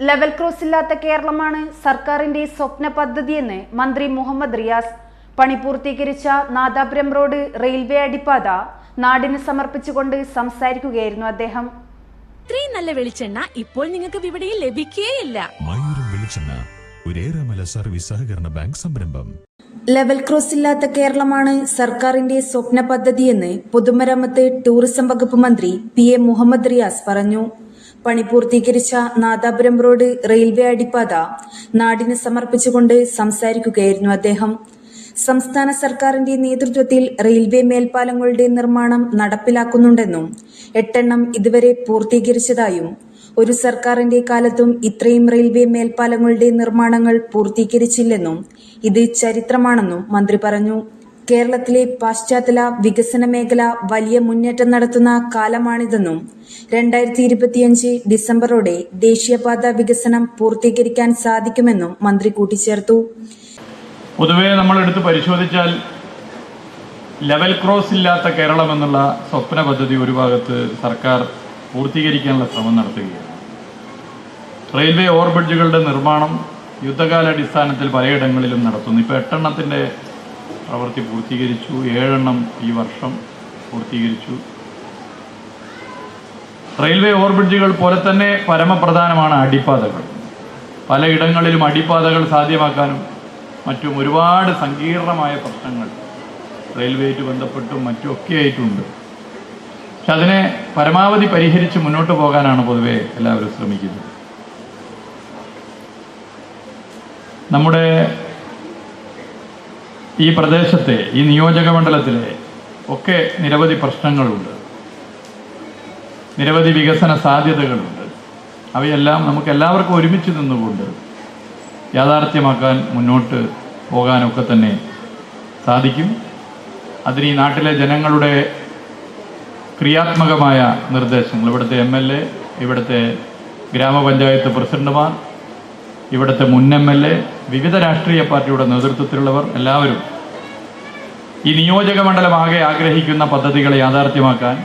Level cross ഇല്ലാത്ത കേരളമാണ് സർക്കാരിന്റെ സ്വപ്ന പദ്ധതിയെന്ന് മന്ത്രി മുഹമ്മദ് റിയാസ്. പണി പൂർത്തീകരിച്ച നാദാപുരം റോഡ് റെയിൽവേ അടിപ്പാത നാടിന് സമർപ്പിച്ചുകൊണ്ട് സംസാരിക്കുകയായിരുന്നു അദ്ദേഹം. ഇത്രയും നല്ല വെളിച്ചെണ്ണ ഇപ്പോൾ നിങ്ങൾക്ക് വിപണിയിൽ ലഭിക്കുകയില്ല മയൂരം വെളിച്ചെണ്ണ ഒരേറെമല സർവീസ് സഹകരണ ബാങ്ക് സംരംഭം. ലെവൽ ക്രോസ് ഇല്ലാത്ത കേരളമാണ് സർക്കാരിന്റെ സ്വപ്ന പദ്ധതിയെന്ന് പൊതുമരാമത്ത് ടൂറിസം വകുപ്പ് മന്ത്രി പി എ മുഹമ്മദ് റിയാസ് പറഞ്ഞു. പണി പൂർത്തീകരിച്ച നാദാപുരം റോഡ് റെയിൽവേ അടിപ്പാത നാടിന് സമർപ്പിച്ചുകൊണ്ട് സംസാരിക്കുകയായിരുന്നു അദ്ദേഹം. സംസ്ഥാന സർക്കാരിന്റെ നേതൃത്വത്തിൽ റെയിൽവേ മേൽപ്പാലങ്ങളുടെ നിർമ്മാണം നടപ്പിലാക്കുന്നുണ്ടെന്നും എട്ടെണ്ണം ഇതുവരെ പൂർത്തീകരിച്ചതായും ഒരു സർക്കാരിന്റെ കാലത്തും ഇത്രയും റെയിൽവേ മേൽപ്പാലങ്ങളുടെ നിർമ്മാണങ്ങൾ പൂർത്തീകരിച്ചില്ലെന്നും ഇത് ചരിത്രമാണെന്നും മന്ത്രി പറഞ്ഞു. കേരളത്തിലെ പാശ്ചാത്തല വികസന മേഖല വലിയ മുന്നേറ്റം നടത്തുന്ന കാലമാണിതെന്നും രണ്ടായിരത്തി ഇരുപത്തിയഞ്ച് ഡിസംബറോടെ ദേശീയപാത വികസനം പൂർത്തീകരിക്കാൻ സാധിക്കുമെന്നും മന്ത്രി കൂട്ടിച്ചേർത്തു. പൊതുവേ നമ്മളെടുത്ത് പരിശോധിച്ചാൽ ലെവൽ ക്രോസ് ഇല്ലാത്ത കേരളം എന്നുള്ള സ്വപ്ന പദ്ധതി ഒരു ഭാഗത്ത് സർക്കാർ പൂർത്തീകരിക്കാനുള്ള ശ്രമം നടത്തുകയാണ്. റെയിൽവേ ഓവർബ്രിഡ്ജുകളുടെ നിർമ്മാണം യുദ്ധകാലാടിസ്ഥാനത്തിൽ പലയിടങ്ങളിലും നടത്തുന്നു. ഇപ്പോൾ എട്ടെണ്ണത്തിന്റെ പ്രവൃത്തി പൂർത്തീകരിച്ചു. ഏഴെണ്ണം ഈ വർഷം പൂർത്തീകരിച്ചു. റെയിൽവേ ഓവർബ്രിഡ്ജുകൾ പോലെ തന്നെ പരമപ്രധാനമാണ് അടിപ്പാതകൾ പലയിടങ്ങളിലും അടിപ്പാതകൾ സാധ്യമാക്കാനും മറ്റും ഒരുപാട് സങ്കീർണമായ പ്രശ്നങ്ങൾ റെയിൽവേയായിട്ട് ബന്ധപ്പെട്ടും മറ്റുമൊക്കെ ആയിട്ടുണ്ട്. പക്ഷെ അതിനെ പരമാവധി പരിഹരിച്ച് മുന്നോട്ട് പോകാനാണ് പൊതുവെ എല്ലാവരും ശ്രമിക്കുന്നത്. നമ്മുടെ ഈ പ്രദേശത്തെ ഈ നിയോജക മണ്ഡലത്തിലെ ഒക്കെ നിരവധി പ്രശ്നങ്ങളുണ്ട്. നിരവധി വികസന സാധ്യതകളുണ്ട്. അവയെല്ലാം നമുക്ക് എല്ലാവർക്കും ഒരുമിച്ച് നിന്നുകൊണ്ട് യാഥാർത്ഥ്യമാക്കാൻ മുന്നോട്ട് പോകാനൊക്കെ തന്നെ സാധിക്കും. അതിന് ഈ നാട്ടിലെ ജനങ്ങളുടെ ക്രിയാത്മകമായ നിർദ്ദേശങ്ങൾ ഇവിടുത്തെ എം എൽ എ ഇവിടുത്തെ ഗ്രാമപഞ്ചായത്ത് പ്രസിഡന്റുമാർ ഇവിടുത്തെ മുൻ എം എൽ എ വിവിധ രാഷ്ട്രീയ പാർട്ടിയുടെ നേതൃത്വത്തിലുള്ളവർ എല്ലാവരും ഈ നിയോജക മണ്ഡലമാകെ ആഗ്രഹിക്കുന്ന പദ്ധതികളെ യാഥാർത്ഥ്യമാക്കാൻ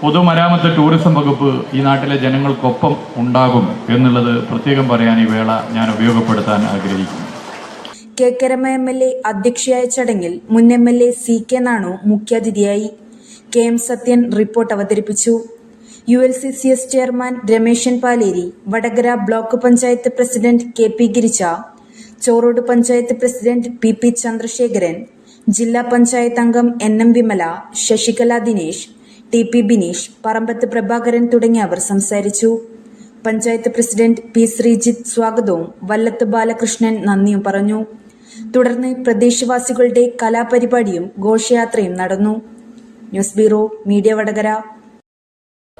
പൊതുമരാമത്ത് ടൂറിസം വകുപ്പ് ഈ നാട്ടിലെ ജനങ്ങൾക്കൊപ്പം ഉണ്ടാകും എന്നുള്ളത് പ്രത്യേകം പറയാൻ ഈ വേള ഞാൻ ഉപയോഗപ്പെടുത്താൻ ആഗ്രഹിക്കുന്നു. K Karama M L A അധ്യക്ഷയായ ചടങ്ങിൽ മുൻ M L A C K Nanu മുഖ്യാതിഥിയായി കെ എം സത്യൻ റിപ്പോർട്ട് അവതരിപ്പിച്ചു. U L C C S chairman Rameshan Paleri Vadakara block panchayat president K P Girija Chorode panchayat president P P Chandrasekharan ജില്ലാ പഞ്ചായത്ത് അംഗം N M Vimala Sasikala Dinesh T P Bineesh Parambath Prabhakaran തുടങ്ങിയവർ സംസാരിച്ചു. Panchayat president P Sreejith സ്വാഗതവും വല്ലത്ത് ബാലകൃഷ്ണൻ നന്ദിയും പറഞ്ഞു. തുടർന്ന് പ്രദേശവാസികളുടെ കലാപരിപാടിയും ഘോഷയാത്രയും നടന്നു. News bureau media Vadakara.